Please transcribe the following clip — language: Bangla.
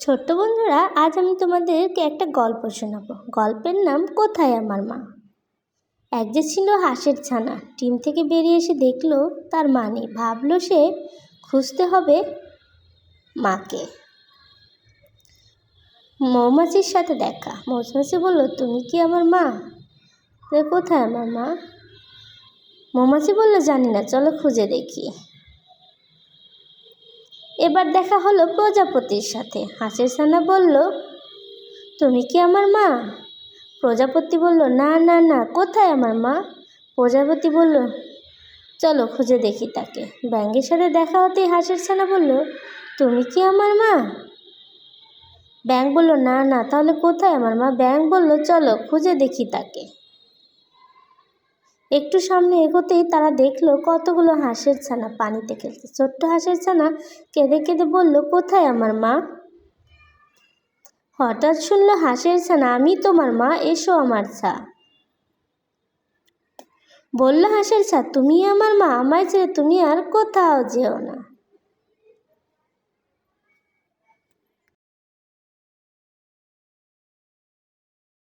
ছোট্ট বন্ধুরা, আজ আমি তোমাদেরকে একটা গল্প শোনাবো। গল্পের নাম কোথায় আমার মা? এক যে ছিল হাঁসের ছানা, টিম থেকে বেরিয়ে এসে দেখল তার মা নেই। ভাবলো সে খুঁজতে হবে মাকে। মৌমাছির সাথে দেখা। মৌমাছি বলল, তুমি কি আমার মা? কোথায় আমার মা? মৌমাছি বলল, জানি না, চলো খুঁজে দেখি। এবার দেখা হলো প্রজাপতির সাথে। হাঁসের ছানা বলল, তুমি কি আমার মা? প্রজাপতি বলল, না না না, কোথায় আমার মা? প্রজাপতি বলল, চলো খুঁজে দেখি তাকে। ব্যাঙের সাথে দেখা হতেই হাঁসের ছানা বলল, তুমি কি আমার মা? ব্যাঙ বলল, না না, তাহলে কোথায় আমার মা? ব্যাঙ বলল, চলো খুঁজে দেখি তাকে। একটু সামনে এগোতেই তারা দেখল কতগুলো হাঁসের ছানা পানিতে খেলছে। ছোট্ট হাঁসের ছানা কেঁদে কেঁদে বলল, কোথায় আমার মা? হঠাৎ শুনলো, হাঁসের ছানা, আমি তোমার মা, এসো আমার ছা। বলল, হাঁসের ছা, তুমি আমার মা, আমায় ছেড়ে তুমি আর কোথাও যেও না।